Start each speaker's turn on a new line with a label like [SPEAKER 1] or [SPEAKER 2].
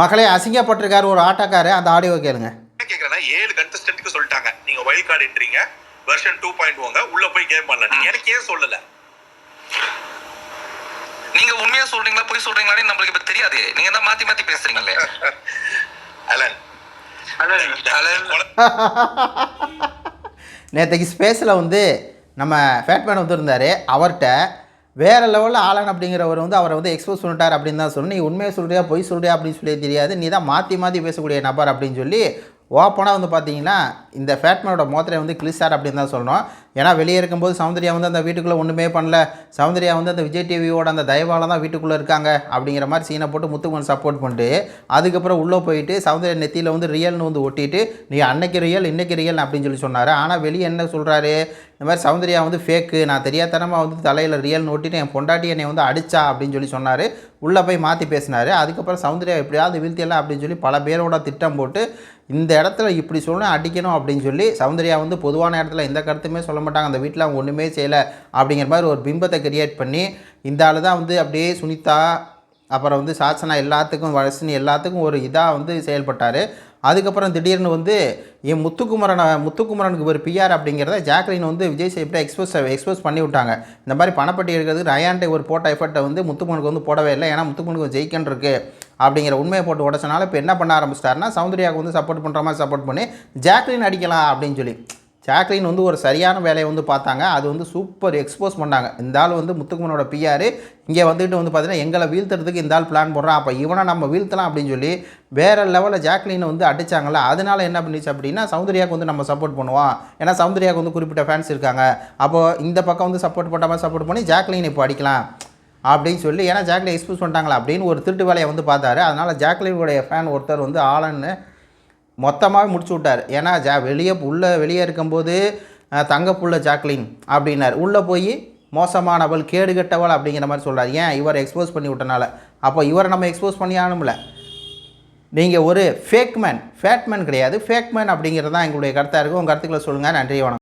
[SPEAKER 1] மகளே அசிங்கப்பட்டிருக்காரு ஒரு ஆட்டோக்காரு அந்த ஆடியோ கேளுங்க.
[SPEAKER 2] என்ன கேக்குறேன்னா ஏழு கண்டஸ்டன்ட்க்கு சொல்லிட்டாங்க. நீங்க வைல்ட் கார்டு என்ட்ரீங்க வெர்ஷன் டூ பாயிண்ட் ஓங்க உள்ள போய் கேம் பண்ணலாம். நீங்க எனக்கு ஏன் சொல்லல.
[SPEAKER 3] நீங்க உண்மையா சொல்றீங்களா போய் சொல்றீங்களான்னு நம்மளுக்கு இப்ப தெரியாது. நீங்க தான் மாத்தி மாத்தி பேசுறீங்களே?
[SPEAKER 2] அலன்.
[SPEAKER 1] நேற்றுக்கு ஸ்பேஸில் வந்து நம்ம ஃபேட்மேன் வந்து இருந்தார். அவர்கிட்ட வேறு லெவலில் ஆலன் அப்படிங்கிறவர் வந்து அவரை வந்து எக்ஸ்போஸ் பண்ணிட்டார் அப்படின்னு தான் சொல்லணும். நீ உண்மையை சொல்கிறியா பொய் சொல்கிறியா அப்படின்னு சொல்லி தெரியாது. நீ தான் மாற்றி மாற்றி பேசக்கூடிய நபர் அப்படின்னு சொல்லி ஓப்பனாக வந்து பார்த்தீங்கன்னா இந்த ஃபேட்மேனோட மோத்திரை வந்து கிளிஸ்டார் அப்படின்னு தான் சொல்லணும். ஏன்னா வெளியே இருக்கும்போது சௌந்தர்யா வந்து அந்த வீட்டுக்குள்ளே ஒன்றுமே பண்ணல. சௌந்தர்யா வந்து அந்த விஜய் டிவியோட அந்த தயவால் தான் வீட்டுக்குள்ளே இருக்காங்க அப்படிங்கிற மாதிரி சீனை போட்டு முத்துக்குமன் சப்போர்ட் பண்ணிட்டு அதுக்கப்புறம் உள்ளே போயிட்டு சௌந்தர்யா நெத்தியில் வந்து ரியல்னு வந்து ஒட்டிட்டு நீ அன்னைக்கு ரியல் இன்னைக்கு ரியல் அப்படின்னு சொல்லி சொன்னார். ஆனால் வெளியே என்ன சொல்கிறாரு இந்த மாதிரி சௌந்தர்யா வந்து ஃபேக்கு நான் தெரியாதனமாக வந்து தலையில் ரியல்னு ஒட்டிட்டு என் பொண்டாட்டி என்னை வந்து அடிச்சா அப்படின்னு சொல்லி சொன்னார். உள்ளே போய் மாற்றி பேசினார். அதுக்கப்புறம் சௌந்தர்யா எப்படியாவது வீழ்த்தியெல்லாம் அப்படின்னு சொல்லி பல பேரோட திட்டம் போட்டு இந்த இடத்துல இப்படி சொல்லணும் அடிக்கணும் அப்படின்னு சொல்லி சௌந்தர்யா வந்து பொதுவான இடத்துல எந்த கருத்துமே சொல்ல மாட்டாங்க அந்த வீட்டில் அவங்க ஒன்றுமே செய்யலை. அப்படிங்கிற மாதிரி ஒரு பிம்பத்தை கிரியேட் பண்ணி இந்த ஆள் தான் வந்து அப்படியே சுனிதா அப்புறம் வந்து சாசனா எல்லாத்துக்கும் வளசினி எல்லாத்துக்கும் ஒரு இதாக வந்து செயல்பட்டார். அதுக்கப்புறம் திடீர்னு வந்து என் முத்துக்குமரனை முத்துக்குமரனுக்கு ஒரு பிஆர் அப்படிங்கிறத ஜாக்லின் வந்து விஜய் சேப்டா எக்ஸ்போஸ் எக்ஸ்போஸ் பண்ணி விட்டாங்க. இந்த மாதிரி பணப்பட்டி எடுக்கிறதுக்கு ரயான்ட்டை ஒரு போட்ட எஃபர்ட்டை வந்து முத்துக்குமனுக்கு வந்து போடவே இல்லை. ஏன்னா முத்துக்குமனுக்கு ஜெயிக்கன் இருக்குது அப்படிங்கிற உண்மையை போட்டு உடச்சனால இப்போ என்ன பண்ண ஆரம்பிச்சிட்டாருன்னா சௌந்தர்யாவுக்கு வந்து சப்போர்ட் பண்ணுற மாதிரி சப்போர்ட் பண்ணி ஜாக்லின் அடிக்கலாம் அப்படின்னு சொல்லி. ஜாக்லின் வந்து ஒரு சரியான வேலையை வந்து பார்த்தாங்க. அது வந்து சூப்பர் எக்ஸ்போஸ் பண்ணாங்க. இந்த ஆள் வந்து முத்துக்குமனோட பிஆர் இங்கே வந்துட்டு வந்து பார்த்தீங்கன்னா எங்களை வீழ்த்துறதுக்கு இந்த ஆள் பிளான் போடுறான். அப்போ இவனை நம்ம வீழ்த்தலாம் அப்படின்னு சொல்லி வேறு லெவலில் ஜாக்லினை வந்து அடித்தாங்கள அதனால என்ன பண்ணிச்சு அப்படின்னா சௌந்தர்யாவுக்கு வந்து நம்ம சப்போர்ட் பண்ணுவோம் ஏன்னா சௌந்தர்யாவுக்கு வந்து குறிப்பிட்ட ஃபேன்ஸ் இருக்காங்க. அப்போது இந்த பக்கம் வந்து சப்போர்ட் பண்ணாமல் மாதிரி சப்போர்ட் பண்ணி ஜாக்லின் இப்போ அடிக்கலாம் அப்படின்னு சொல்லி ஏன்னா ஜாக்லின் எக்ஸ்போஸ் பண்ணிட்டாங்களா அப்படின்னு ஒரு திருட்டு வேலையை வந்து பார்த்தாரு. அதனால் ஜாக்லினுடைய ஃபேன் ஒருத்தர் வந்து ஆளன்னு மொத்தமாக முடிச்சு விட்டார். ஏன்னா ஜா வெளியே உள்ளே வெளியே இருக்கும்போது தங்கப்புள்ள ஜாக்லின் அப்படின்னார். உள்ளே போய் மோசமானவள் கேடு கெட்டவள் அப்படிங்கிற மாதிரி சொல்கிறார் ஏன்? இவர் எக்ஸ்போஸ் பண்ணி விட்டனால. அப்போ இவரை நம்ம எக்ஸ்போஸ் பண்ணி ஆகணும்ல. நீங்கள் ஒரு ஃபேக்மேன் ஃபேட்மேன் கிடையாது. ஃபேக்மேன் அப்படிங்கிறது தான் எங்களுடைய கருத்தாக இருக்கும். உங்கள் கருத்துக்களை சொல்லுங்கள் நன்றி வணக்கம்.